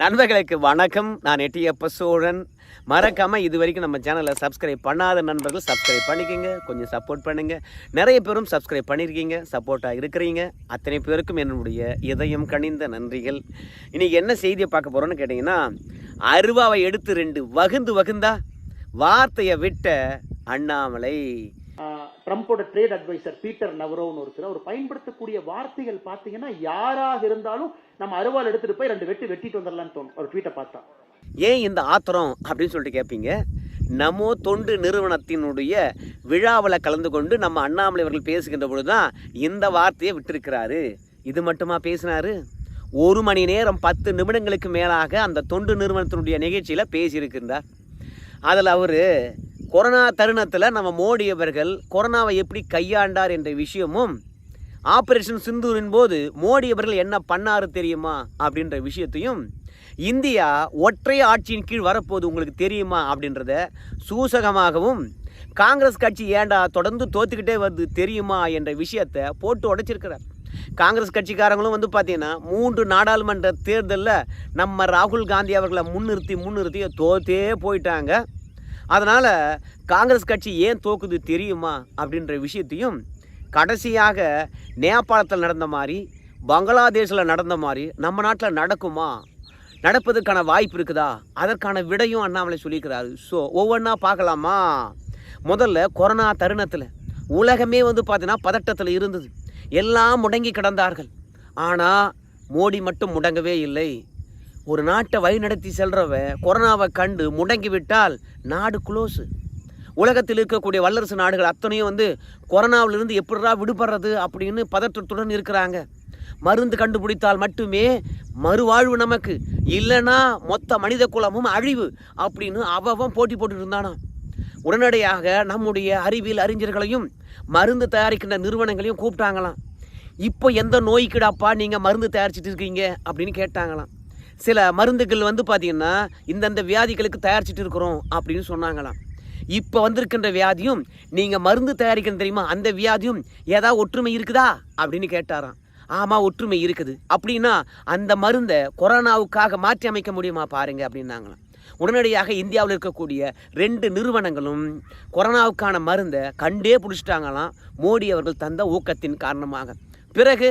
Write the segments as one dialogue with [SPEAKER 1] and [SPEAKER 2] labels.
[SPEAKER 1] நண்பர்களுக்கு வணக்கம். நான் எட்டியப்ப சோழன் மறக்காமல் இது வரைக்கும் நம்ம சேனலை சப்ஸ்கிரைப் பண்ணாத நண்பர்கள் சப்ஸ்கிரைப் பண்ணிக்கோங்க. கொஞ்சம் சப்போர்ட் பண்ணுங்க. நிறைய பேரும் சப்ஸ்கிரைப் பண்ணியிருக்கீங்க சப்போர்ட்டாக இருக்கிறீங்க. அத்தனை பேருக்கும் என்னுடைய இதயம் கனிந்த நன்றிகள். இன்றைக்கி என்ன செய்தியை பார்க்க போகிறோன்னு கேட்டிங்கன்னா அருவாவை எடுத்து ரெண்டு வகுந்து வகுந்தா வார்த்தையை விட்ட அண்ணாமலை.
[SPEAKER 2] ட்ரம்ப்போட ட்ரேட் அட்வைசர் பீட்டர் நவரோன்னு ஒருத்தர் அவர் பயன்படுத்தக்கூடிய வார்த்தைகள் பார்த்தீங்கன்னா யாராக இருந்தாலும் நம்ம அருவாள் எடுத்துட்டு போய் ரெண்டு வெட்டி வெட்டிட்டு வந்துடலாம்னு தோணும். ஒரு ட்வீட்டை பார்த்தா.
[SPEAKER 1] ஏன் இந்த ஆத்திரம் அப்படின்னு சொல்லிட்டு கேட்பீங்க நமோ தொண்டு நிறுவனத்தினுடைய விழாவில் கலந்து கொண்டு நம்ம அண்ணாமலை அவர்கள் பேசுகின்ற பொழுது தான் இந்த வார்த்தையை விட்டிருக்கிறாரு. இது மட்டுமா பேசினாரு? ஒரு மணி நேரம் பத்து நிமிடங்களுக்கு மேலாக அந்த தொண்டு நிறுவனத்தினுடைய நிகழ்ச்சியில் பேசியிருக்கின்றார். அதில் அவர் கொரோனா தருணத்தில் நம்ம மோடி அவர்கள் கொரோனாவை எப்படி கையாண்டார் என்ற விஷயமும் ஆபரேஷன் சிந்தூரின் போது மோடி அவர்கள் என்ன பண்ணாரு தெரியுமா அப்படின்ற விஷயத்தையும் இந்தியா ஒற்றை ஆட்சியின் கீழ் வரப்போகுது உங்களுக்கு தெரியுமா அப்படின்றத சூசகமாகவும் காங்கிரஸ் கட்சி ஏண்டா தொடர்ந்து தோத்துக்கிட்டே வருது தெரியுமா என்ற விஷயத்தை போட்டு உடைச்சிருக்கிறார். காங்கிரஸ் கட்சிக்காரங்களும் வந்து பார்த்தீங்கன்னா மூன்று நாடாளுமன்ற தேர்தலில் நம்ம ராகுல் காந்தி அவர்களை முன்னிறுத்தி முன்னிறுத்தி தோத்தே போயிட்டாங்க. அதனால் காங்கிரஸ் கட்சி ஏன் தோக்குது தெரியுமா அப்படின்ற விஷயத்தையும் கடைசியாக நேபாளத்தில் நடந்த மாதிரி பங்களாதேஷில் நடந்த மாதிரி நம்ம நாட்டில் நடக்குமா? நடப்பதற்கான வாய்ப்பு இருக்குதா? அதற்கான விடையும் அண்ணாமலை சொல்லியிருக்கிறாரு. ஸோ ஒவ்வொன்றா பார்க்கலாமா? முதல்ல கொரோனா தருணத்தில் உலகமே வந்து பார்த்தீங்கன்னா பதட்டத்தில் இருந்தது. எல்லாம் முடங்கி கிடந்தார்கள். ஆனால் மோடி மட்டும் முடங்கவே இல்லை. ஒரு நாட்டை வழிநடத்தி செல்றவ கொரோனாவை கண்டு முடங்கி விட்டால் நாடு குளோஸு. உலகத்தில் இருக்கக்கூடிய வல்லரசு நாடுகள் அத்தனையும் வந்து கொரோனாவிலிருந்து எப்படிடா விடுபடுறது அப்படின்னு பதற்றத்துடன் இருக்கிறாங்க. மருந்து கண்டுபிடித்தால் மட்டுமே மறுவாழ்வு நமக்கு. இல்லைன்னா மொத்த மனித குலமும் அழிவு அப்படின்னு அவன் போட்டி போட்டுட்டு இருந்தானா உடனடியாக நம்முடைய அறிவியல் அறிஞர்களையும் மருந்து தயாரிக்கின்ற நிறுவனங்களையும் கூப்பிட்டாங்களாம். இப்போ எந்த நோய்க்குடாப்பா நீங்கள் மருந்து தயாரிச்சிட்டு இருக்கீங்க? அப்படின்னு கேட்டாங்களாம். சில மருந்துகள் வந்து பார்த்தீங்கன்னா இந்தந்த வியாதிகளுக்கு தயாரிச்சிட்டு இருக்கிறோம் அப்படின்னு சொன்னாங்களாம். இப்போ வந்திருக்கின்ற வியாதியும் நீங்கள் மருந்து தயாரிக்கணும் தெரியுமா? அந்த வியாதியும் ஏதாவது ஒற்றுமை இருக்குதா? அப்படின்னு கேட்டாராம். ஆமாம் ஒற்றுமை இருக்குது. அப்படின்னா அந்த மருந்தை கொரோனாவுக்காக மாற்றி அமைக்க முடியுமா பாருங்க அப்படின்னாங்களாம். உடனடியாக இந்தியாவில் இருக்கக்கூடிய ரெண்டு நிறுவனங்களும் கொரோனாவுக்கான மருந்தை கண்டே பிடிச்சிட்டாங்களாம். மோடி அவர்கள் தந்த ஊக்கத்தின் காரணமாக. பிறகு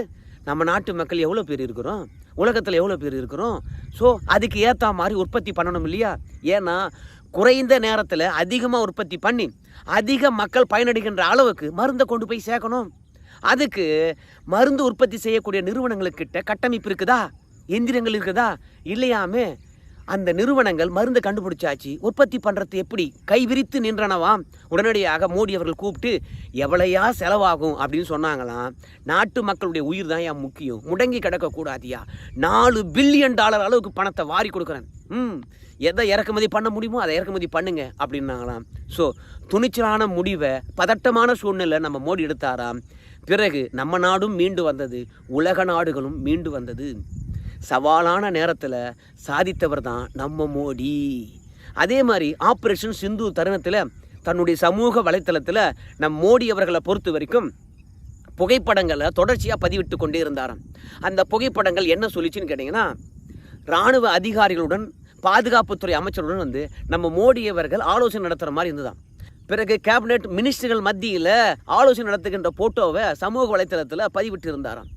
[SPEAKER 1] நம்ம நாட்டு மக்கள் எவ்வளோ பேர் இருக்கிறோம்? உலகத்தில் எவ்வளோ பேர் இருக்கிறோம்? ஸோ அதுக்கு ஏற்ற மாதிரி உற்பத்தி பண்ணணும் இல்லையா? ஏன்னா குறைந்த நேரத்தில் அதிகமாக உற்பத்தி பண்ணி அதிக மக்கள் பயனடைகின்ற அளவுக்கு மருந்தை கொண்டு போய் சேர்க்கணும். அதுக்கு மருந்து உற்பத்தி செய்யக்கூடிய நிறுவனங்களுக்கிட்ட கட்டமைப்பு இருக்குதா? எந்திரங்கள் இருக்குதா? இல்லையாமே. அந்த நிறுவனங்கள் மருந்து கண்டுபிடிச்சாச்சு. உற்பத்தி பண்ணுறது எப்படி? கைவிரித்து நின்றனவாம் உடனடியாக மோடி அவர்கள் கூப்பிட்டு எவ்வளையா செலவாகும்? அப்படின்னு சொன்னாங்களாம். நாட்டு மக்களுடைய உயிர் தான் ஏன் முக்கியம். முடங்கி கிடக்கக்கூடாதியா? நாலு பில்லியன் டாலர் அளவுக்கு பணத்தை வாரி கொடுக்குறேன். ம். எதை இறக்குமதி பண்ண முடியுமோ அதை இறக்குமதி பண்ணுங்க அப்படின்னாங்களாம். ஸோ துணிச்சலான முடிவை பதட்டமான சூழ்நிலை நம்ம மோடி எடுத்தாராம். பிறகு நம்ம நாடும் மீண்டு வந்தது உலக நாடுகளும் மீண்டு வந்தது. சவாலான நேரத்தில் சாதித்தவர் தான் நம்ம மோடி. அதே மாதிரி ஆப்ரேஷன் சிந்து தருணத்தில் தன்னுடைய சமூக வலைத்தளத்தில் நம் மோடி அவர்களை பொறுத்த வரைக்கும் புகைப்படங்களை தொடர்ச்சியாக பதிவிட்டு கொண்டே இருந்தாராம். அந்த புகைப்படங்கள் என்ன சொல்லிச்சுன்னு கேட்டிங்கன்னா இராணுவ அதிகாரிகளுடன் பாதுகாப்புத்துறை அமைச்சருடன் வந்து நம்ம மோடி அவர்கள் ஆலோசனை நடத்துகிற மாதிரி இருந்ததாம். பிறகு கேபினெட் மினிஸ்டர்கள் மத்தியில் ஆலோசனை நடத்துகின்ற போட்டோவை சமூக வலைத்தளத்தில் பதிவிட்டு இருந்தாராம்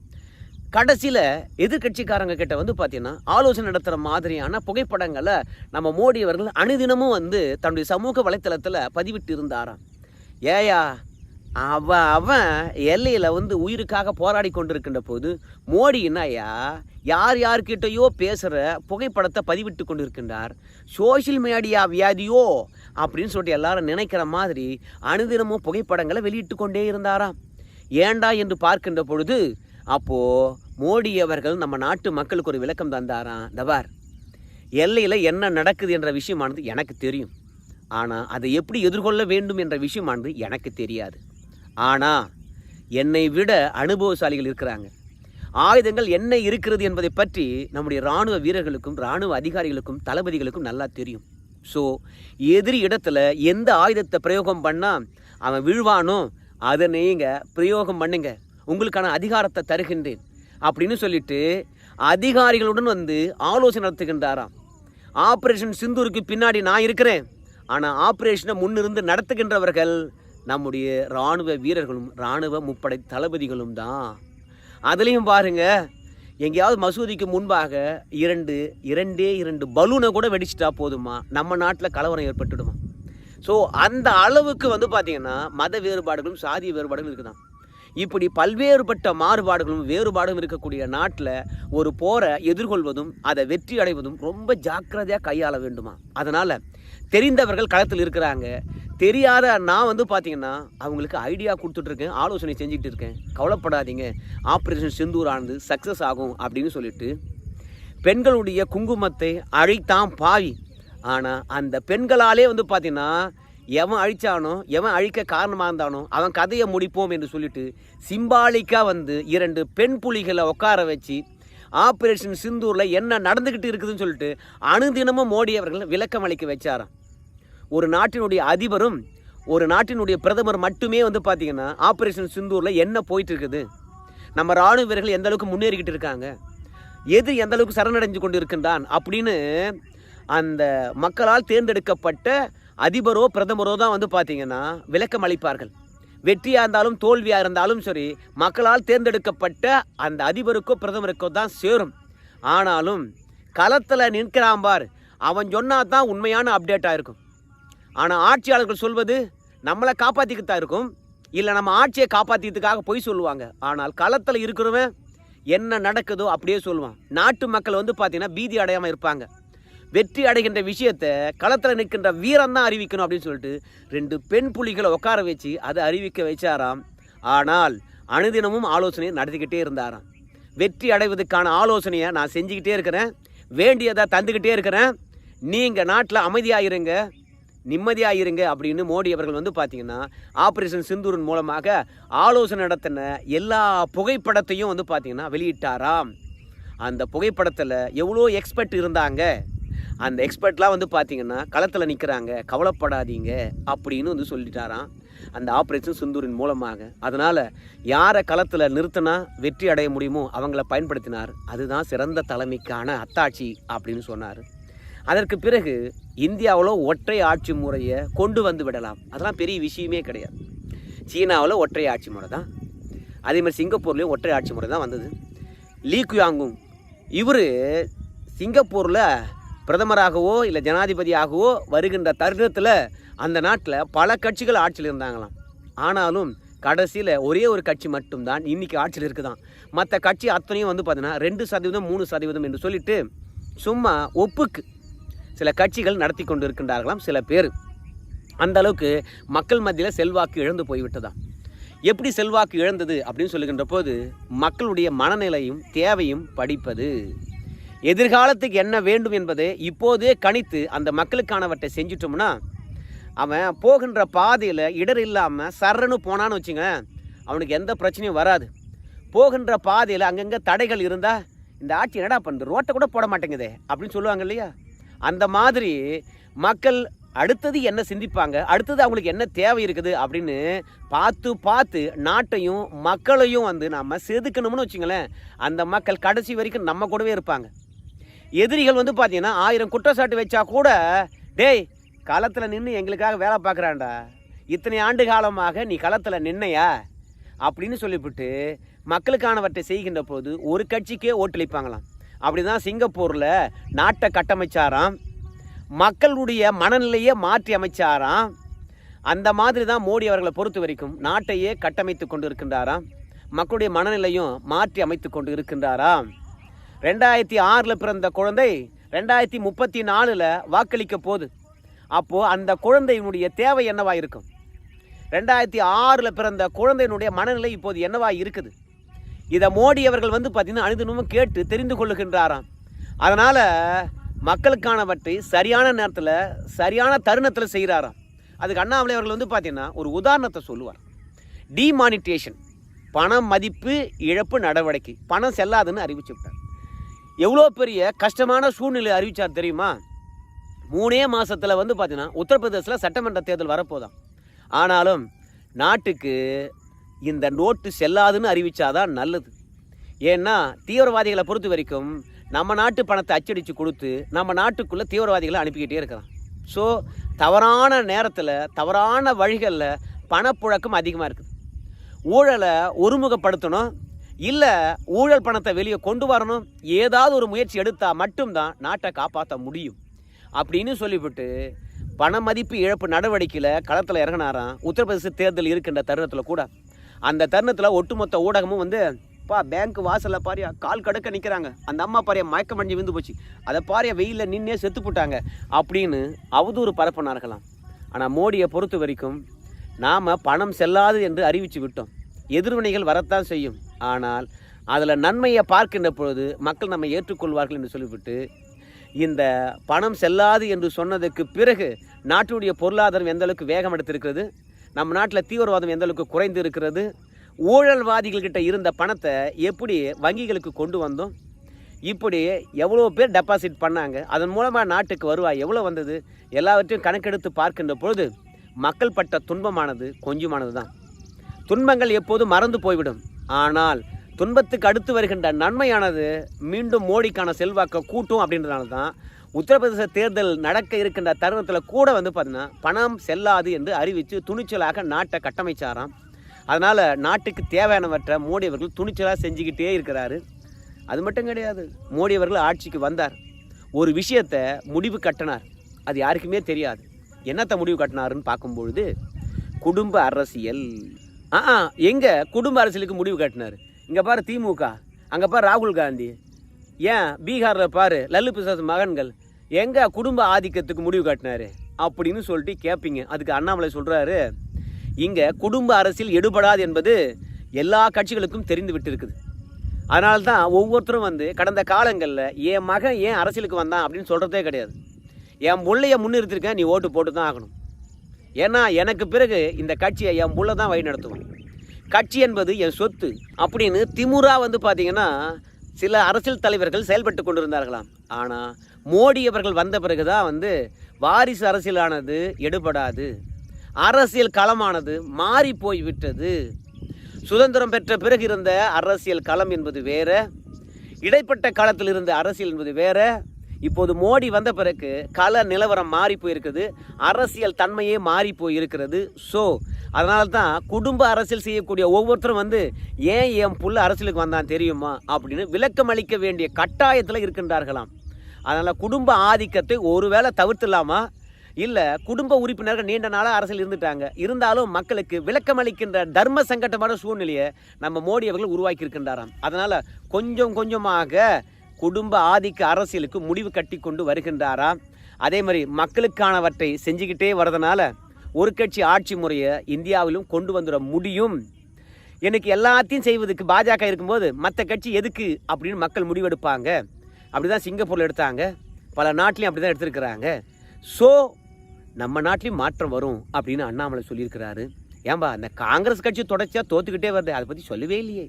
[SPEAKER 1] கடைசியில் எதிர்கட்சிக்காரங்க கிட்ட வந்து பார்த்தீங்கன்னா ஆலோசனை நடத்துகிற மாதிரியான புகைப்படங்களை நம்ம மோடி அவர்கள் அனுதினமும் வந்து தன்னுடைய சமூக வலைத்தளத்தில் பதிவிட்டு இருந்தாராம் ஏயா அவன் அவன் எல்லையில் வந்து உயிருக்காக போராடி கொண்டிருக்கின்ற போது மோடி என்னையா யார் யார்கிட்டயோ பேசுகிற புகைப்படத்தை பதிவிட்டு கொண்டிருக்கின்றார். சோஷியல் மீடியா வியாதியோ அப்படின்னு சொல்லிட்டு எல்லாரும் நினைக்கிற மாதிரி அனுதினமும் புகைப்படங்களை வெளியிட்டு கொண்டே இருந்தாராம். ஏண்டா என்று பார்க்கின்ற பொழுது அப்போது மோடி அவர்கள் நம்ம நாட்டு மக்களுக்கு ஒரு விளக்கம் தந்தாராம். தபார் எல்லையில் என்ன நடக்குது என்ற விஷயமானது எனக்கு தெரியும். ஆனால் அதை எப்படி எதிர்கொள்ள வேண்டும் என்ற விஷயமானது எனக்கு தெரியாது. ஆனால் என்னை விட அனுபவசாலிகள் இருக்கிறாங்க. ஆயுதங்கள் என்ன இருக்கிறது என்பதை பற்றி நம்முடைய இராணுவ வீரர்களுக்கும் இராணுவ அதிகாரிகளுக்கும் தளபதிகளுக்கும் நல்லா தெரியும். ஸோ எதிரி இடத்துல எந்த ஆயுதத்தை பிரயோகம் பண்ணால் அவன் விழுவானோ அதை நீங்கள் பிரயோகம் பண்ணுங்க. உங்களுக்கான அதிகாரத்தை தருகின்றேன். அப்படின்னு சொல்லிட்டு அதிகாரிகளுடன் வந்து ஆலோசனை நடத்துகின்றாராம். ஆப்ரேஷன் சிந்தூருக்கு பின்னாடி நான் இருக்கிறேன். ஆனால் ஆப்ரேஷனை முன்னிருந்து நடத்துகின்றவர்கள் நம்முடைய இராணுவ வீரர்களும் இராணுவ முப்படை தளபதிகளும் தான். அதுலேயும் பாருங்க எங்கேயாவது மசூதிக்கு முன்பாக இரண்டு இரண்டே இரண்டு பலூனை கூட வெடிச்சிட்டா போதுமா? நம்ம நாட்டில் கலவரம் ஏற்பட்டுடுமா? ஸோ அந்த அளவுக்கு வந்து பார்த்திங்கன்னா மத வேறுபாடுகளும் சாதிய வேறுபாடுகளும் இருக்குதான் இப்படி பல்வேறுபட்ட மாறுபாடுகளும் வேறுபாடும் இருக்கக்கூடிய நாட்டில் ஒரு போரை எதிர்கொள்வதும் அதை வெற்றி அடைவதும் ரொம்ப ஜாக்கிரதையாக கையாள வேண்டுமா? அதனால் தெரிந்தவர்கள் களத்தில் இருக்கிறாங்க. தெரியாத நான் வந்து பார்த்தீங்கன்னா அவங்களுக்கு ஐடியா கொடுத்துட்ருக்கேன் ஆலோசனை செஞ்சுக்கிட்டு இருக்கேன். கவலைப்படாதீங்க. ஆப்ரேஷன் செந்தூர் ஆனது சக்ஸஸ் ஆகும் அப்படின்னு சொல்லிட்டு பெண்களுடைய குங்குமத்தை அழைத்தான் பாவி. ஆனால் அந்த பெண்களாலே வந்து பார்த்தீங்கன்னா எவன் அழிச்சானோ எவன் அழிக்க காரணமாக இருந்தானோ அவன் கதையை முடிப்போம் என்று சொல்லிட்டு சிம்பாலிக்காக வந்து இரண்டு பெண் புலிகளை உட்கார வச்சு ஆப்ரேஷன் சிந்தூரில் என்ன நடந்துக்கிட்டு இருக்குதுன்னு சொல்லிட்டு அணுதினமும் மோடி அவர்கள் விளக்கம் அளிக்க வச்சாராம். ஒரு நாட்டினுடைய அதிபரும் ஒரு நாட்டினுடைய பிரதமர் மட்டுமே வந்து பார்த்திங்கன்னா ஆப்ரேஷன் சிந்தூரில் என்ன போயிட்டு இருக்குது நம்ம ராணுவ வீரர்கள் எந்த அளவுக்கு முன்னேறிக்கிட்டு இருக்காங்க? எது எந்த அளவுக்கு சரணடைஞ்சு கொண்டு இருக்கின்றான் அப்படின்னு அந்த மக்களால் தேர்ந்தெடுக்கப்பட்ட அதிபரோ பிரதமரோ தான் வந்து பார்த்தீங்கன்னா விளக்கம் அளிப்பார்கள். வெற்றியாக இருந்தாலும் தோல்வியாக இருந்தாலும் சரி மக்களால் தேர்ந்தெடுக்கப்பட்ட அந்த அதிபருக்கோ பிரதமருக்கோ தான் சேரும். ஆனாலும் களத்தில் நிற்கிறான் பார் அவன் சொன்னா தான் உண்மையான அப்டேட்டாக இருக்கும். ஆனால் ஆட்சியாளர்கள் சொல்வது நம்மளை காப்பாற்றிக்கத்தான் இருக்கும். இல்லை நம்ம ஆட்சியை காப்பாற்றிக்கிறதுக்காக பொய் சொல்லுவாங்க. ஆனால் களத்தில் இருக்கிறவன் என்ன நடக்குதோ அப்படியே சொல்லுவான். நாட்டு மக்கள் வந்து பார்த்தீங்கன்னா பீதி அடையாமல் இருப்பாங்க. வெற்றி அடைகின்ற விஷயத்தை களத்தில் நிற்கின்ற வீரம் தான் அறிவிக்கணும் அப்படின்னு சொல்லிட்டு ரெண்டு பெண் புலிகளை உட்கார வச்சு அதை அறிவிக்க வச்சாராம். ஆனால் அனுதினமும் ஆலோசனையை நடத்திக்கிட்டே இருந்தாராம். வெற்றி அடைவதற்கான ஆலோசனையை நான் செஞ்சுக்கிட்டே இருக்கிறேன். வேண்டியதை தந்துக்கிட்டே இருக்கிறேன். நீங்கள் நாட்டில் அமைதியாக இருங்க. நிம்மதியாக இருங்க அப்படின்னு மோடி அவர்கள் வந்து பார்த்தீங்கன்னா ஆப்ரேஷன் சிந்தூரின் மூலமாக ஆலோசனை நடத்தின எல்லா புகைப்படத்தையும் வந்து பார்த்தீங்கன்னா வெளியிட்டாராம். அந்த புகைப்படத்தில் எவ்வளோ எக்ஸ்பர்ட் இருந்தாங்க. அந்த எக்ஸ்பர்ட்லாம் வந்து பார்த்தீங்கன்னா களத்தில் நிற்கிறாங்க கவலைப்படாதீங்க அப்படின்னு வந்து சொல்லிட்டாராம். அந்த ஆப்ரேஷன் சிந்தூரின் மூலமாக. அதனால் யாரை களத்தில் நிறுத்தினா வெற்றி அடைய முடியுமோ அவங்கள பயன்படுத்தினார். அதுதான் சிறந்த தலைமைக்கான அத்தாட்சி அப்படின்னு சொன்னார். அதற்கு பிறகு இந்தியாவில் ஒற்றை ஆட்சி முறையை கொண்டு வந்து விடலாம். அதெல்லாம் பெரிய விஷயமே கிடையாது. சீனாவில் ஒற்றை ஆட்சி முறை தான். அதே மாதிரி சிங்கப்பூர்லேயும் ஒற்றை ஆட்சி முறை தான் வந்தது. லீ குயாங்குங் இவர் சிங்கப்பூரில் பிரதமராகவோ இல்லை ஜனாதிபதியாகவோ வருகின்ற தருணத்தில் அந்த நாட்டில் பல கட்சிகள் ஆட்சியில் இருந்தாங்களாம். ஆனாலும் கடைசியில் ஒரே ஒரு கட்சி மட்டும்தான் இன்னைக்கு ஆட்சியில் இருக்குதான் மற்ற கட்சி அத்தனையும் வந்து பார்த்தீங்கன்னா ரெண்டு சதவீதம் மூணு சதவீதம் என்று சொல்லிட்டு சும்மா ஒப்புக்கு சில கட்சிகள் நடத்தி கொண்டு இருக்கின்றார்களாம் சில பேர். அந்த அளவுக்கு மக்கள் மத்தியில் செல்வாக்கு இழந்து போய்விட்டதாம். எப்படி செல்வாக்கு இழந்தது அப்படின்னு சொல்லுகின்ற போது மக்களுடைய மனநிலையும் தேவையும் படிப்பது. எதிர்காலத்துக்கு என்ன வேண்டும் என்பதை இப்போதே கணித்து அந்த மக்களுக்கானவற்றை செஞ்சிட்டோம்னா அவன் போகின்ற பாதையில் இடர் இல்லாமல் சரன்னு போனான்னு வச்சுங்க அவனுக்கு எந்த பிரச்சனையும் வராது. போகின்ற பாதையில் அங்கங்கே தடைகள் இருந்தால் இந்த ஆட்சி என்னடா பண்ணுது ரோட்டை கூட போட மாட்டேங்குதே அப்படின்னு சொல்லுவாங்க இல்லையா? அந்த மாதிரி மக்கள் அடுத்தது என்ன சிந்திப்பாங்க? அடுத்தது அவங்களுக்கு என்ன தேவை இருக்குது? அப்படின்னு பார்த்து பார்த்து நாட்டையும் மக்களையும் வந்து நம்ம செதுக்கணும்னு வச்சுங்களேன் அந்த மக்கள் கடைசி வரைக்கும் நம்ம கூடவே இருப்பாங்க. எதிரிகள் வந்து பார்த்தீங்கன்னா ஆயிரம் குற்றச்சாட்டு வச்சா கூட டேய் களத்தில் நின்று எங்களுக்காக வேலை பார்க்குறான்டா. இத்தனை ஆண்டு காலமாக நீ களத்தில் நின்னையா? அப்படின்னு சொல்லிவிட்டு மக்களுக்கானவற்றை செய்கின்ற போது ஒரு கட்சிக்கே ஓட்டளிப்பாங்களாம். அப்படி தான் சிங்கப்பூரில் நாட்டை கட்டமைச்சாராம். மக்களுடைய மனநிலையை மாற்றி அமைச்சாராம். அந்த மாதிரி தான் மோடி அவர்களை பொறுத்த வரைக்கும் நாட்டையே கட்டமைத்து கொண்டு இருக்கின்றாராம் மக்களுடைய மனநிலையும் மாற்றி அமைத்து கொண்டு இருக்கின்றாராம். ரெண்டாயிரத்தி ஆறில் பிறந்த குழந்தை ரெண்டாயிரத்தி முப்பத்தி நாலில் வாக்களிக்க போகுது. அப்போது அந்த குழந்தையினுடைய தேவை என்னவாக இருக்கும் ரெண்டாயிரத்தி ஆறில் பிறந்த குழந்தையினுடைய மனநிலை இப்போது என்னவாக இருக்குது இதை மோடி அவர்கள் வந்து பார்த்தீங்கன்னா அனுதினமும் கேட்டு தெரிந்து கொள்ளுகின்றாராம். அதனால் மக்களுக்கானவற்றை சரியான நேரத்தில் சரியான தருணத்தில் செய்கிறாராம் அதுக்கு அண்ணாமலை அவர்கள் வந்து பார்த்தீங்கன்னா ஒரு உதாரணத்தை சொல்லுவார். டிமானிட்டேஷன் பணம் மதிப்பு இழப்பு நடவடிக்கை பணம் செல்லாதுன்னு அறிவிச்சு விட்டார். எவ்வளோ பெரிய கஷ்டமான சூழ்நிலை அறிவித்தார் தெரியுமா? மூணே மாதத்தில் வந்து பார்த்தீங்கன்னா உத்தரப்பிரதேசில் சட்டமன்ற தேர்தல் வரப்போதான். ஆனாலும் நாட்டுக்கு இந்த நோட்டு செல்லாதுன்னு அறிவித்தாதான் நல்லது. ஏன்னா தீவிரவாதிகளை பொறுத்த வரைக்கும் நம்ம நாட்டு பணத்தை அச்சடித்து கொடுத்து நம்ம நாட்டுக்குள்ளே தீவிரவாதிகளை அனுப்பிக்கிட்டே இருக்கிறான் ஸோ தவறான நேரத்தில் தவறான வழிகளில் பணப்புழக்கம் அதிகமாக இருக்குது. ஊழலை ஒருமுகப்படுத்தணும் இல்லை ஊழல் பணத்தை வெளியே கொண்டு வரணும். ஏதாவது ஒரு முயற்சி எடுத்தால் மட்டும்தான் நாட்டை காப்பாற்ற முடியும். அப்படின்னு சொல்லிவிட்டு பண மதிப்பு இழப்பு நடவடிக்கையில் களத்தில் இறங்கினாராம். உத்தரப்பிரதேச தேர்தல் இருக்கின்ற தருணத்தில் கூட. அந்த தருணத்தில் ஒட்டுமொத்த ஊடகமும் வந்து பா பேங்க் வாசலில் பாரியா கால் கடுக்க நிற்கிறாங்க அந்த அம்மா பாரியா மயக்கம் அடைஞ்சு விழுந்து போச்சு. அதை பாரியா வெயிலில் நின்னே செத்து போட்டாங்க. அப்படின்னு அவதூறு பரப்பினார்களாம். ஆனால் மோடியை பொறுத்த வரைக்கும் நாம் பணம் செல்லாது என்று அறிவித்து விட்டோம். எதிர்வினைகள் வரத்தான் செய்யும். ஆனால் அதில் நன்மையை பார்க்கின்ற பொழுது மக்கள் நம்மை ஏற்றுக்கொள்வார்கள் என்று சொல்லிவிட்டு இந்த பணம் செல்லாது என்று சொன்னதுக்கு பிறகு நாட்டுடைய பொருளாதாரம் எந்த அளவுக்கு வேகம் எடுத்திருக்கிறது நம்ம நாட்டில் தீவிரவாதம் எந்த அளவுக்கு குறைந்து இருக்கிறது ஊழல்வாதிகள்கிட்ட இருந்த பணத்தை எப்படி வங்கிகளுக்கு கொண்டு வந்தோம் இப்படி எவ்வளோ பேர் டெபாசிட் பண்ணாங்க அதன் மூலமாக நாட்டுக்கு வருவாய் எவ்வளோ வந்தது எல்லாவற்றையும் கணக்கெடுத்து பார்க்கின்ற பொழுது மக்கள் பட்ட துன்பமானது கொஞ்சமானது தான் துன்பங்கள் எப்போதும் மறந்து போய்விடும். ஆனால் துன்பத்துக்கு அடுத்து வருகின்ற நன்மையானது மீண்டும் மோடிக்கான செல்வாக்கை கூட்டும் அப்படின்றதுனால தான் உத்தரப்பிரதேச தேர்தல் நடக்க இருக்கின்ற தருணத்தில் கூட வந்து பார்த்தீங்கன்னா பணம் செல்லாது என்று அறிவித்து துணிச்சலாக நாட்டை கட்டமைச்சாராம். அதனால் நாட்டுக்கு தேவையானவற்றை மோடி அவர்கள் துணிச்சலாக செஞ்சுக்கிட்டே இருக்கிறாரு. அது மட்டும் கிடையாது. மோடி அவர்கள் ஆட்சிக்கு வந்தார். ஒரு விஷயத்தை முடிவு கட்டினார். அது யாருக்குமே தெரியாது. என்னத்தை முடிவு கட்டினாருன்னு பார்க்கும்பொழுது குடும்ப அரசியல். ஆ ஆ எங்கே குடும்ப அரசியலுக்கு முடிவு கட்டினார். இங்கே பாரு திமுக அங்கே பாரு ராகுல் காந்தி. ஏன் பீகாரில் பாரு லல்லு பிரசாத் மகன்கள் எங்கே குடும்ப ஆதிக்கத்துக்கு முடிவு காட்டினார் அப்படின்னு சொல்லிட்டு கேட்பீங்க அதுக்கு அண்ணாமலை சொல்கிறாரு இங்கே குடும்ப அரசியல் எடுபடாது என்பது எல்லா கட்சிகளுக்கும் தெரிந்து விட்டு இருக்குது அதனால தான் ஒவ்வொருத்தரும் வந்து கடந்த காலங்களில் என் மகன் ஏன் அரசியலுக்கு வந்தான் அப்படின்னு சொல்கிறதே கிடையாது. என் பிள்ளைய முன்னிறுத்திருக்கேன் நீ ஓட்டு போட்டு தான் ஆகணும். ஏன்னா எனக்கு பிறகு இந்த கட்சியை என் புள்ள தான் வழி நடத்துவோம். கட்சி என்பது என் சொத்து. அப்படின்னு திமுறா வந்து பார்த்தீங்கன்னா சில அரசியல் தலைவர்கள் செயல்பட்டு கொண்டிருந்தார்களாம். ஆனால் மோடி அவர்கள் வந்த பிறகு தான் வந்து வாரிசு அரசியலானது எடுபடாது. அரசியல் களமானது மாறி போய் விட்டது சுதந்திரம் பெற்ற பிறகு இருந்த அரசியல் களம் என்பது வேற. இடைப்பட்ட காலத்தில் இருந்த அரசியல் என்பது வேற. இப்போது மோடி வந்த பிறகு கல நிலவரம் மாறி போயிருக்குது அரசியல் தன்மையே மாறி போயிருக்கிறது. ஸோ அதனால தான் குடும்ப அரசியல் செய்யக்கூடிய ஒவ்வொருத்தரும் வந்து ஏன் என் புள்ள அரசியலுக்கு வந்தான் தெரியுமா அப்படின்னு விளக்கம் அளிக்க வேண்டிய கட்டாயத்தில் இருக்கின்றார்களாம். அதனால் குடும்ப ஆதிக்கத்தை ஒருவேளை தவிர்த்துலாமா இல்லை குடும்ப உறுப்பினர்கள் நீண்ட நாளாக அரசியல் இருந்துட்டாங்க. இருந்தாலும் மக்களுக்கு விளக்கம் அளிக்கின்ற தர்ம சங்கட்டமான சூழ்நிலையை நம்ம மோடி அவர்கள் உருவாக்கி இருக்கின்றாராம் அதனால் கொஞ்சம் கொஞ்சமாக குடும்ப ஆதிக்க அரசியலுக்கு முடிவு கட்டி கொண்டு வருகின்றாராம் அதே மாதிரி மக்களுக்கானவற்றை செஞ்சுக்கிட்டே வர்றதுனால ஒரு கட்சி ஆட்சி முறையை இந்தியாவிலும் கொண்டு வந்துட முடியும். எனக்கு எல்லாத்தையும் செய்வதுக்கு பாஜக இருக்கும்போது மற்ற கட்சி எதுக்கு அப்படின்னு மக்கள் முடிவெடுப்பாங்க. அப்படி தான் சிங்கப்பூரில் எடுத்தாங்க. பல நாட்டிலையும் அப்படி தான் எடுத்திருக்கிறாங்க. ஸோ நம்ம நாட்டிலையும் மாற்றம் வரும் அப்படின்னு அண்ணாமலை சொல்லியிருக்கிறாரு. ஏன்பா அந்த காங்கிரஸ் கட்சி தொடர்ச்சியாக தோத்துக்கிட்டே வருது அதை பற்றி சொல்லவே இல்லையே.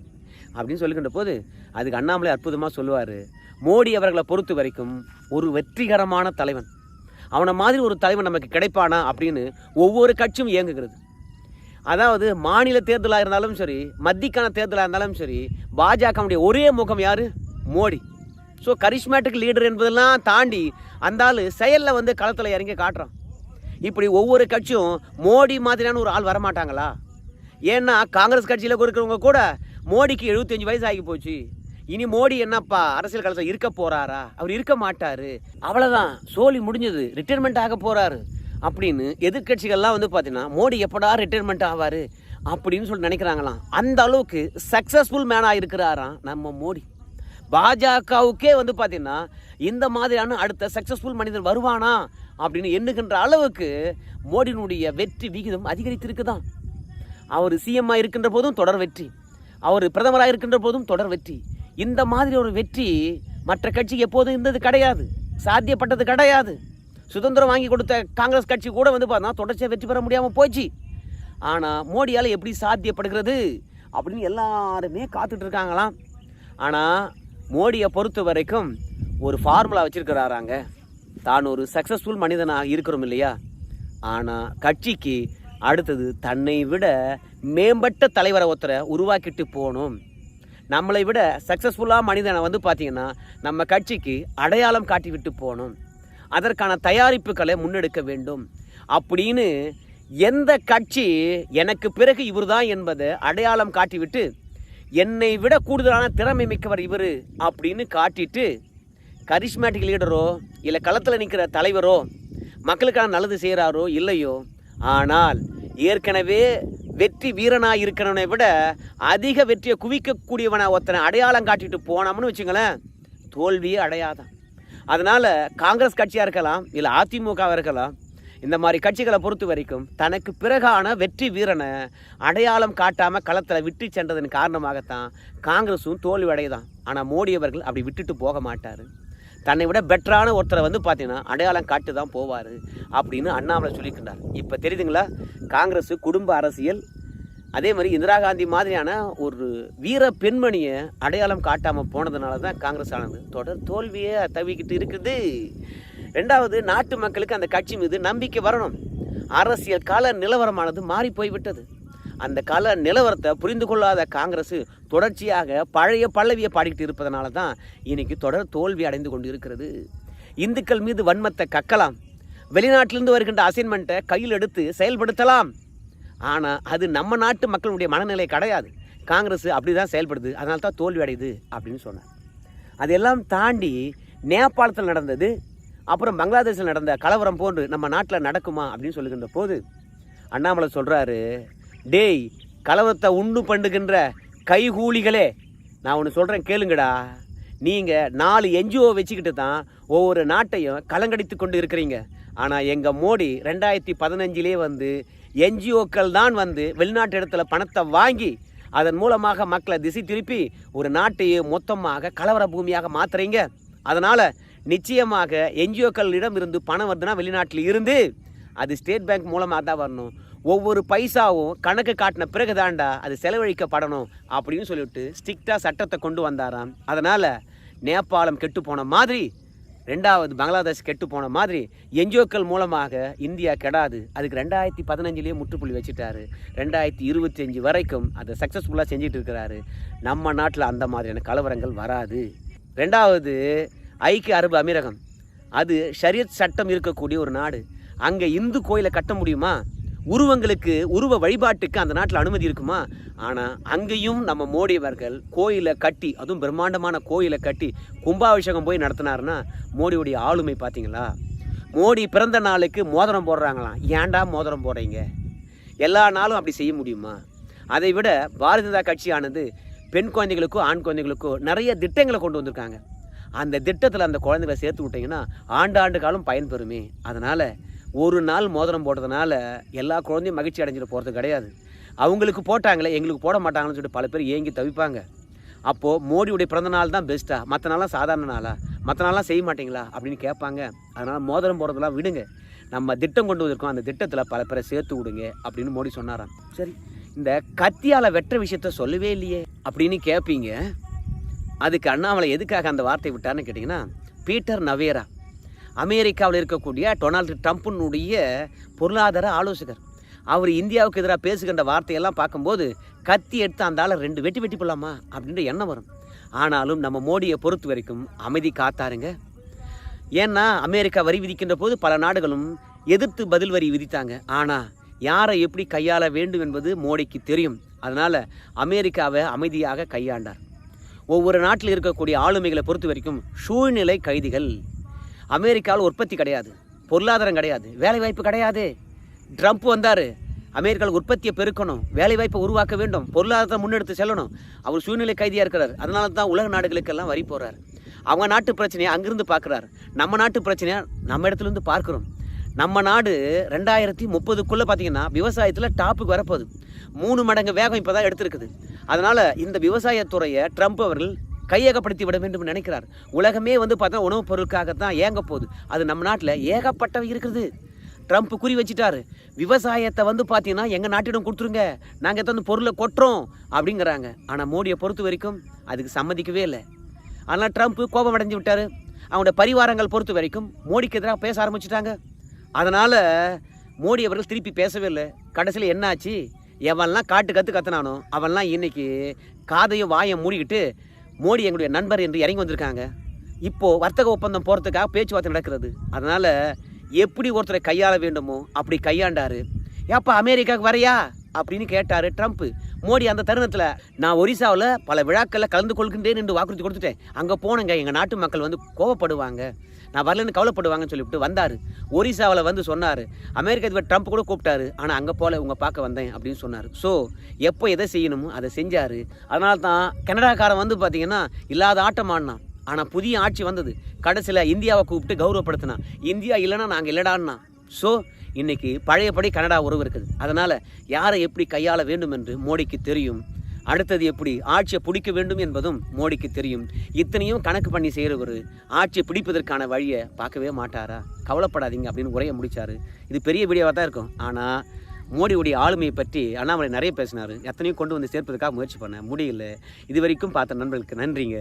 [SPEAKER 1] அப்படின்னு சொல்லுகின்ற போது அதுக்கு அண்ணாமலை அற்புதமாக சொல்லுவார் மோடி அவர்களை பொறுத்த வரைக்கும் ஒரு வெற்றிகரமான தலைவன். அவனை மாதிரி ஒரு தலைவன் நமக்கு கிடைப்பானா அப்படின்னு ஒவ்வொரு கட்சியும் இயங்குகிறது. அதாவது மாநில தேர்தலாக இருந்தாலும் சரி மத்திக்கான தேர்தலாக இருந்தாலும் சரி பாஜகவுடைய ஒரே முகம் யார்? மோடி. ஸோ கரிஷ்மேட்டிக் லீடர் என்பதெல்லாம் தாண்டி அந்த ஆள் செயலில் வந்து களத்தில் இறங்கி காட்டுறான். இப்படி ஒவ்வொரு கட்சியும் மோடி மாதிரியான ஒரு ஆள் வரமாட்டாங்களா? ஏன்னா காங்கிரஸ் கட்சியில் இருக்கிறவங்க கூட மோடிக்கு 75 வயசு ஆகி போச்சு. இனி மோடி என்னப்பா அரசியல் கலத்தில் இருக்க போறாரா? அவர் இருக்க மாட்டாரு. அவ்வளோதான் சோலி முடிஞ்சது. ரிட்டைர்மெண்ட் ஆக போறாரு. அப்படின்னு எதிர்க்கட்சிகள்லாம் வந்து பார்த்தீங்கன்னா மோடி எப்படா ரிட்டைர்மெண்ட் ஆவார்? அப்படின்னு சொல்லி நினைக்கிறாங்களாம். அந்த அளவுக்கு சக்ஸஸ்ஃபுல் மேனாக இருக்கிறாராம் நம்ம மோடி. பாஜகவுக்கே வந்து பார்த்தீங்கன்னா இந்த மாதிரியான அடுத்த சக்ஸஸ்ஃபுல் மனிதர் வருவானா? அப்படின்னு எண்ணுகின்ற அளவுக்கு மோடியினுடைய வெற்றி விகிதம் அதிகரித்திருக்குதான் அவர் சிஎம்மாக இருக்கின்ற போதும் தொடர் வெற்றி. அவர் பிரதமராக இருக்கின்ற போதும் தொடர் வெற்றி. இந்த மாதிரி ஒரு வெற்றி மற்ற கட்சி எப்போதும் இருந்தது கிடையாது. சாத்தியப்பட்டது கிடையாது. சுதந்திரம் வாங்கி கொடுத்த காங்கிரஸ் கட்சி கூட வந்து பார்த்தா தொடர்ச்சியாக வெற்றி பெற முடியாமல் போச்சு. ஆனால் மோடியால் எப்படி சாத்தியப்படுகிறது அப்படின்னு எல்லாருமே காத்துட்டு இருக்காங்களாம் ஆனால் மோடியை பொறுத்த வரைக்கும் ஒரு ஃபார்முலா வச்சுருக்கிறாராங்க. தான் ஒரு சக்ஸஸ்ஃபுல் மனிதனாக இருக்கிறோம் இல்லையா? ஆனால் கட்சிக்கு அடுத்தது தன்னை விட மேம்பட்ட தலைவரை ஒருத்தரை உருவாக்கிட்டு போகணும். நம்மளை விட சக்ஸஸ்ஃபுல்லாக மனிதனை வந்து பார்த்தீங்கன்னா நம்ம கட்சிக்கு அடையாளம் காட்டிவிட்டு போகணும். அதற்கான தயாரிப்புகளை முன்னெடுக்க வேண்டும். அப்படின்னு எந்த கட்சி எனக்கு பிறகு இவர் தான் என்பதை அடையாளம் காட்டிவிட்டு என்னை விட கூடுதலான திறமை மிக்கவர் இவர் அப்படின்னு காட்டிட்டு கரிஷ்மேட்டிக் லீடரோ இல்லை களத்தில் நிற்கிற தலைவரோ மக்களுக்கான நல்லது செய்கிறாரோ இல்லையோ ஆனால் ஏற்கனவே வெற்றி வீரனாக இருக்கிறவனை விட அதிக வெற்றியை குவிக்கக்கூடியவனை ஒருத்தனை அடையாளம் காட்டிட்டு போனோம்னு வச்சுங்களேன் தோல்வியே அடையாதான். அதனால் காங்கிரஸ் கட்சியாக இருக்கலாம் இல்லை அதிமுகவாக இருக்கலாம் இந்த மாதிரி கட்சிகளை பொறுத்த வரைக்கும் தனக்கு பிறகான வெற்றி வீரனை அடையாளம் காட்டாமல் களத்தில் விட்டு சென்றதன் காரணமாகத்தான் காங்கிரஸும் தோல்வி அடையதான் ஆனால் மோடி அவர்கள் அப்படி விட்டுட்டு போக மாட்டார். தன்னை விட பெட்டரான ஒருத்தரை வந்து பார்த்தீங்கன்னா அடையாளம் காட்டு தான் போவார் அப்படின்னு அண்ணாமலை சொல்லிக்கிட்டார் இப்போ தெரியுதுங்களா? காங்கிரஸ் குடும்ப அரசியல் அதே மாதிரி இந்திரா காந்தி மாதிரியான ஒரு வீர பெண்மணியை அடையாளம் காட்டாமல் போனதுனால தான் காங்கிரஸ் ஆனது. தொடர் தோல்வியை தவிக்கிட்டு இருக்குது. ரெண்டாவது நாட்டு மக்களுக்கு அந்த கட்சி மீது நம்பிக்கை வரணும். அரசியல் கால நிலவரமானது மாறி போய்விட்டது. அந்த கால நிலவரத்தை புரிந்து கொள்ளாத காங்கிரஸ் தொடர்ச்சியாக பழைய பல்லவியை பாடிக்கிட்டு இருப்பதனால தான் இன்னைக்கு தொடர் தோல்வி அடைந்து கொண்டு இருக்கிறது இந்துக்கள் மீது வன்மத்தை கக்கலாம். வெளிநாட்டிலிருந்து வருகின்ற அசைன்மெண்ட்டை கையில் எடுத்து செயல்படுத்தலாம். ஆனால் அது நம்ம நாட்டு மக்களுடைய மனநிலை கிடையாது. காங்கிரஸ் அப்படி தான் செயல்படுது. அதனால தான் தோல்வி அடையுது அப்படின்னு சொன்னார். அதெல்லாம் தாண்டி நேபாளத்தில் நடந்தது அப்புறம் பங்களாதேஷில் நடந்த கலவரம் போன்று நம்ம நாட்டில் நடக்குமா அப்படின்னு சொல்லுகின்ற போது அண்ணாமலை சொல்கிறாரு டேய் கலவரத்தை உண்டு பண்ணுகின்ற கைகூலிகளே நான் ஒன்று சொல்கிறேன் கேளுங்கடா. நீங்கள் நாலு என்ஜிஓ வச்சுக்கிட்டு தான் ஒவ்வொரு நாட்டையும் கலங்கடித்து கொண்டு இருக்கிறீங்க. ஆனால் எங்கள் மோடி ரெண்டாயிரத்தி பதினஞ்சிலே வந்து என்ஜிஓக்கள் தான் வந்து வெளிநாட்டு இடத்துல பணத்தை வாங்கி அதன் மூலமாக மக்களை திசை திருப்பி ஒரு நாட்டையே மொத்தமாக கலவர பூமியாக மாற்றுறீங்க அதனால் நிச்சயமாக என்ஜிஓக்களிடம் இருந்து பணம் வருதுன்னா வெளிநாட்டில் இருந்து அது ஸ்டேட் பேங்க் மூலமாக தான் வரணும். ஒவ்வொரு பைசாவும் கணக்கு காட்டின பிறகு தாண்டா அது செலவழிக்கப்படணும் அப்படின்னு சொல்லிவிட்டு ஸ்ட்ரிக்டாக சட்டத்தை கொண்டு வந்தாராம். அதனால் நேபாளம் கெட்டு போன மாதிரி ரெண்டாவது பங்களாதேஷ் கெட்டு போன மாதிரி என்ஜிஓக்கள் மூலமாக இந்தியா கெடாது. அதுக்கு ரெண்டாயிரத்தி பதினஞ்சுலேயே முற்றுப்புள்ளி வச்சுட்டாரு. ரெண்டாயிரத்தி இருபத்தஞ்சி வரைக்கும் அதை சக்ஸஸ்ஃபுல்லாக செஞ்சுட்டு இருக்கிறாரு. நம்ம நாட்டில் அந்த மாதிரியான கலவரங்கள் வராது. ரெண்டாவது ஐக்கிய அரபு அமீரகம். அது ஷரியத் சட்டம் இருக்கக்கூடிய ஒரு நாடு. அங்கே இந்து கோயிலை கட்ட முடியுமா? உருவங்களுக்கு உருவ வழிபாட்டுக்கு அந்த நாட்டில் அனுமதி இருக்குமா? ஆனால் அங்கேயும் நம்ம மோடி அவர்கள் கோயிலை கட்டி அதுவும் பிரம்மாண்டமான கோயிலை கட்டி கும்பாபிஷேகம் போய் நடத்தினாருன்னா மோடியுடைய ஆளுமை பார்த்தீங்களா மோடி பிறந்த நாளுக்கு மோதிரம் போடுறாங்களாம். ஏன்டா மோதிரம் போடுறீங்க? எல்லா நாளும் அப்படி செய்ய முடியுமா? அதை விட பாரதிய ஜனதா கட்சியானது பெண் குழந்தைகளுக்கோ ஆண் குழந்தைகளுக்கோ நிறைய திட்டங்களை கொண்டு வந்திருக்காங்க. அந்த திட்டத்தில் அந்த குழந்தைகளை சேர்த்து விட்டிங்கன்னா ஆண்டு ஆண்டு காலம் பயன்பெறுமே. அதனால் ஒரு நாள் மோதிரம் போட்டதுனால எல்லா குழந்தையும் மகிழ்ச்சி அடைஞ்சிட்டு போகிறது கிடையாது. அவங்களுக்கு போட்டாங்களே எங்களுக்கு போட மாட்டாங்கன்னு சொல்லிட்டு பல பேர் ஏங்கி தவிப்பாங்க. அப்போது மோடியுடைய பிறந்த நாள் தான் பெஸ்ட்டாக மற்ற நாளாக சாதாரண நாளா? மற்ற நாளாக செய்ய மாட்டீங்களா? அப்படின்னு கேட்பாங்க. அதனால் மோதிரம் போடுறதெல்லாம் விடுங்க. நம்ம திட்டம் கொண்டு வந்திருக்கோம். அந்த திட்டத்தில் பல பேரை சேர்த்து விடுங்க அப்படின்னு மோடி சொன்னாராம். சரி இந்த கத்தியால் வெட்டுற விஷயத்த சொல்லவே இல்லையே அப்படின்னு கேட்பீங்க அதுக்கு அண்ணாமலை எதுக்காக அந்த வார்த்தை விட்டார்னு கேட்டிங்கன்னா பீட்டர் நவேரா. அமெரிக்காவில் இருக்கக்கூடிய டொனால்டு ட்ரம்ப்பினுடைய பொருளாதார ஆலோசகர். அவர் இந்தியாவுக்கு எதிராக பேசுகின்ற வார்த்தையெல்லாம் பார்க்கும்போது கத்தி எடுத்து அந்த ஆளை ரெண்டு வெட்டி வெட்டி போடலாமா? அப்படின்ற எண்ணம் வரும். ஆனாலும் நம்ம மோடியை பொறுத்த வரைக்கும் அமைதி காத்தாருங்க. ஏன்னா அமெரிக்கா வரி விதிக்கின்ற போது பல நாடுகளும் எதிர்த்து பதில் வரி விதித்தாங்க. ஆனால் யாரை எப்படி கையாள வேண்டும் என்பது மோடிக்கு தெரியும். அதனால் அமெரிக்காவை அமைதியாக கையாண்டார். ஒவ்வொரு நாட்டில் இருக்கக்கூடிய ஆளுமைகளை பொறுத்த வரைக்கும் சூழ்நிலை கைதிகள் அமெரிக்காவில் உற்பத்தி கிடையாது. பொருளாதாரம் கிடையாது. வேலைவாய்ப்பு கிடையாது. ட்ரம்ப் வந்தார். அமெரிக்காவில் உற்பத்தியை பெருக்கணும். வேலைவாய்ப்பை உருவாக்க வேண்டும். பொருளாதாரத்தை முன்னெடுத்து செல்லணும். அவர் சூழ்நிலை கைதியாக இருக்கிறார். அதனால தான் உலக நாடுகளுக்கெல்லாம் வரி போகிறார் அவங்க நாட்டு பிரச்சனையை அங்கிருந்து பார்க்குறாரு. நம்ம நாட்டு பிரச்சனையை நம்ம இடத்துலேருந்து பார்க்குறோம். நம்ம நாடு ரெண்டாயிரத்தி முப்பதுக்குள்ளே பார்த்தீங்கன்னா விவசாயத்தில் டாப்புக்கு வரப்போகுது. மூணு மடங்கு வேகம் இப்போ தான் எடுத்திருக்குது. அதனால் இந்த விவசாயத்துறையை ட்ரம்ப் அவர்கள் கையகப்படுத்தி விட வேண்டும் நினைக்கிறார். உலகமே வந்து பார்த்தா உணவுப் பொருட்காகத்தான் ஏங்க போகுது. அது நம்ம நாட்டில் ஏகப்பட்டவை இருக்குது. ட்ரம்ப் குறி வச்சுட்டாரு. விவசாயத்தை வந்து பார்த்தீங்கன்னா எங்கள் நாட்டிடம் கொடுத்துருங்க. நாங்கள் எத்தனை பொருளை கொட்டுறோம் அப்படிங்கிறாங்க. ஆனால் மோடியை பொறுத்த வரைக்கும் அதுக்கு சம்மதிக்கவே இல்லை. ஆனால் ட்ரம்ப் கோபம் அடைஞ்சு விட்டார். அவங்களோட பரிவாரங்கள் பொறுத்த வரைக்கும் மோடிக்கு எதிராக பேச ஆரம்பிச்சிட்டாங்க. அதனால் மோடி அவர்கள் திருப்பி பேசவே இல்லை. கடைசியில் என்னாச்சு? எவன்லாம் காட்டு கற்று கத்துனானோ அவன்லாம் இன்றைக்கி காதையும் வாயை மூடிக்கிட்டு மோடி எங்களுடைய நண்பர் என்று இறங்கி வந்திருக்காங்க. இப்போது வர்த்தக ஒப்பந்தம் போகிறதுக்காக பேச்சுவார்த்தை நடக்கிறது. அதனால் எப்படி ஒருத்தரை கையாள வேண்டுமோ அப்படி கையாண்டார். ஏப்பா அமெரிக்காவுக்கு வரையா? அப்படின்னு கேட்டார் ட்ரம்ப். மோடி அந்த தருணத்தில் நான் ஒரிசாவில் பல விழாக்களில் கலந்து கொள்கின்றேன் என்று வாக்குறுதி கொடுத்துட்டேன். அங்கே போனேங்க எங்கள் நாட்டு மக்கள் வந்து கோவப்படுவாங்க. நான் வரலன்னு கவலைப்படுவாங்கன்னு சொல்லிவிட்டு வந்தார். ஒரிசாவில் வந்து சொன்னார். அமெரிக்க அதிபர் ட்ரம்ப் கூட கூப்பிட்டாரு. ஆனால் அங்கே போல உங்கள் பார்க்க வந்தேன் அப்படின்னு சொன்னார். ஸோ எப்போ எதை செய்யணுமோ அதை செஞ்சார். அதனால தான் கனடாக்காரன் வந்து பார்த்தீங்கன்னா இல்லாத ஆட்டம் ஆடினான். ஆனால் புதிய ஆட்சி வந்தது. கடைசியில் இந்தியாவை கூப்பிட்டு கௌரவப்படுத்தினான். இந்தியா இல்லைன்னா நாங்கள் இல்லடான்னா. ஸோ இன்றைக்கி பழையபடி கனடா உறவு இருக்குது. அதனால் யாரை எப்படி கையாள வேண்டும் என்று மோடிக்கு தெரியும். அடுத்தது எப்படி? ஆட்சியை பிடிக்க வேண்டும் என்பதும் மோடிக்கு தெரியும். இத்தனையும் கணக்கு பண்ணி செய்கிறவர் ஆட்சியை பிடிப்பதற்கான வழியை பார்க்கவே மாட்டாரா? கவலைப்படாதீங்க அப்படின்னு உரைய முடித்தார் இது பெரிய வீடியோவாக தான் இருக்கும். ஆனால் மோடியுடைய ஆளுமையை பற்றி அண்ணாமலை நிறைய பேசினார். எத்தனையும் கொண்டு வந்து சேர்ப்பதற்காக முயற்சி பண்ண முடியல. இது வரைக்கும் பார்த்த நண்பர்களுக்கு நன்றிங்க.